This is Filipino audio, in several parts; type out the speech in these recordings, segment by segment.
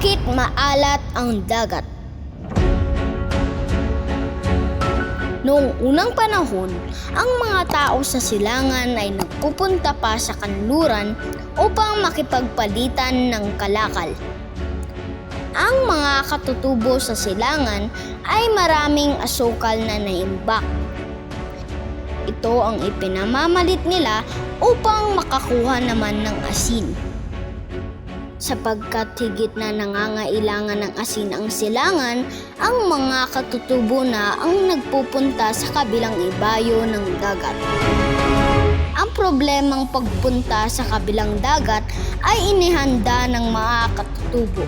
Bakit maalat ang dagat? Noong unang panahon, ang mga tao sa silangan ay nagpupunta pa sa kanluran upang makipagpalitan ng kalakal. Ang mga katutubo sa silangan ay maraming asukal na naimbak. Ito ang ipinamamalit nila upang makakuha naman ng asin sapagkat higit na nangangailangan ng asin ang silangan, ang mga katutubo na ang nagpupunta sa kabilang ibayo ng dagat. Ang problemang pagpunta sa kabilang dagat ay inihanda ng mga katutubo.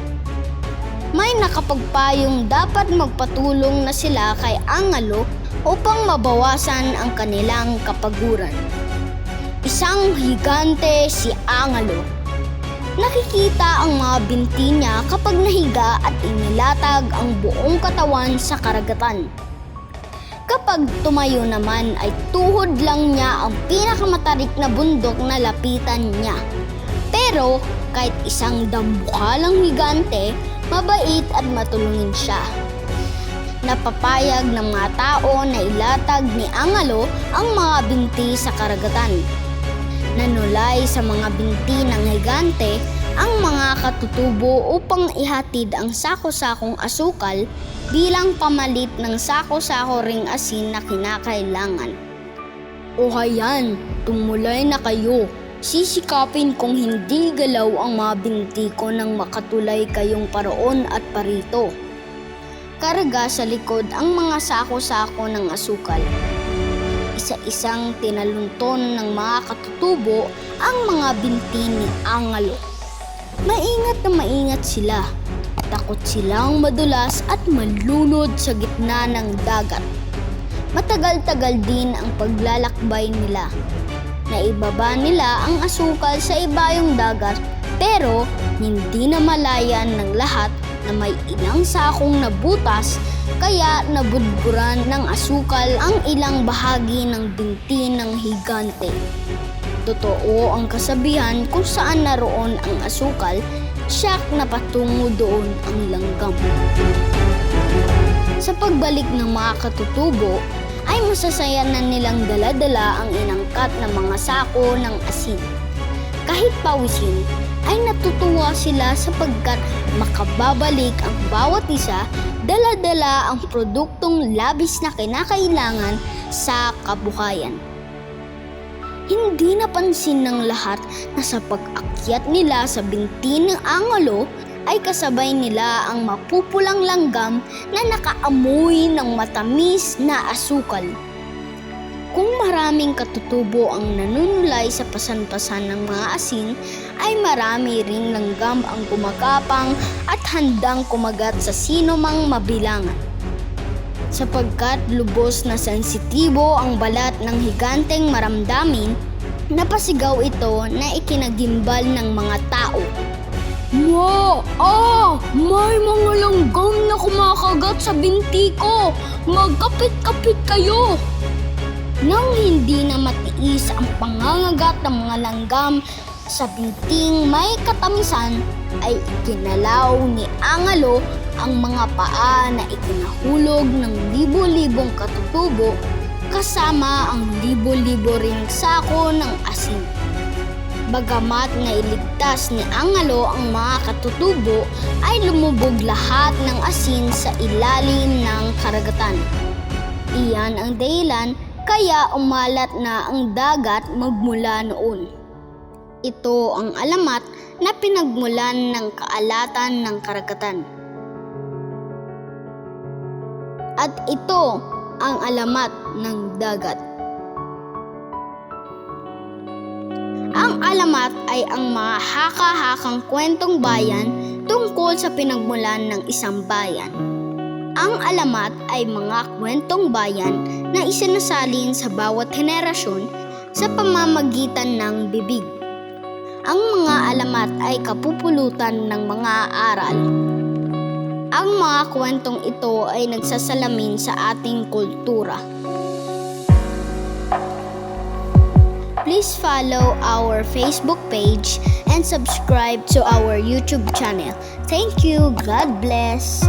May nakapagpayong dapat magpatulong na sila kay Angalo upang mabawasan ang kanilang kapaguran. Isang higante si Angalo Nakikita ang mga binti niya kapag nahiga at inilatag ang buong katawan sa karagatan. Kapag tumayo naman ay tuhod lang niya ang pinakamatarik na bundok na lapitan niya. Pero kahit isang dambukalang higante, mabait at matulungin siya. Napapayag ng mga tao na ilatag ni Angalo ang mga binti sa karagatan nanulay sa mga binti ng higante ang mga katutubo upang ihatid ang sako-sakong asukal bilang pamalit ng sako-sako ring asin na kinakailangan. O hayan, tumulay na kayo. Sisikapin kong hindi galaw ang mga binti ko nang makatulay kayong paroon at parito. Karga sa likod ang mga sako-sako ng asukal isa-isang tinalunton ng mga katutubo ang mga binti ni Angalo. Maingat na maingat sila. Takot silang madulas at malunod sa gitna ng dagat. Matagal-tagal din ang paglalakbay nila. Naibaba nila ang asukal sa ibayong dagat pero hindi na malayan ng lahat na may ilang sakong nabutas kaya nabudburan ng asukal ang ilang bahagi ng binti ng higante. Totoo ang kasabihan kung saan naroon ang asukal, siyak na patungo doon ang langgam. Sa pagbalik ng mga katutubo, ay masasaya na nilang dala-dala ang inangkat na mga sako ng asin. Kahit pawisin, ay natutuwa sila sapagkat makababalik ang bawat isa dala-dala ang produktong labis na kinakailangan sa kabuhayan. Hindi napansin ng lahat na sa pag-akyat nila sa binti ng angalo ay kasabay nila ang mapupulang langgam na nakaamoy ng matamis na asukal. Kung maraming katutubo ang nanunulay sa pasan-pasan ng mga asin, ay marami ring langgam ang gumagapang at handang kumagat sa sino mang mabilangan. Sapagkat lubos na sensitibo ang balat ng higanteng maramdamin, napasigaw ito na ikinagimbal ng mga tao. Ma! Ah! May mga langgam na kumakagat sa binti ko! Magkapit-kapit kayo! Nang hindi na matiis ang pangangagat ng mga langgam sa binting may katamisan, ay ikinalaw ni Angalo ang mga paa na ikinahulog ng libo-libong katutubo kasama ang libo-libo ring sako ng asin. Bagamat nailigtas ni Angalo ang mga katutubo, ay lumubog lahat ng asin sa ilalim ng karagatan. Iyan ang dahilan kaya umalat na ang dagat magmula noon. Ito ang alamat na pinagmulan ng kaalatan ng karagatan. At ito ang alamat ng dagat. Ang alamat ay ang mga haka-hakang kwentong bayan tungkol sa pinagmulan ng isang bayan. Ang alamat ay mga kwentong bayan na isinasalin sa bawat henerasyon sa pamamagitan ng bibig. Ang mga alamat ay kapupulutan ng mga aral. Ang mga kwentong ito ay nagsasalamin sa ating kultura. please follow our Facebook page and subscribe to our YouTube channel. Thank you. God bless.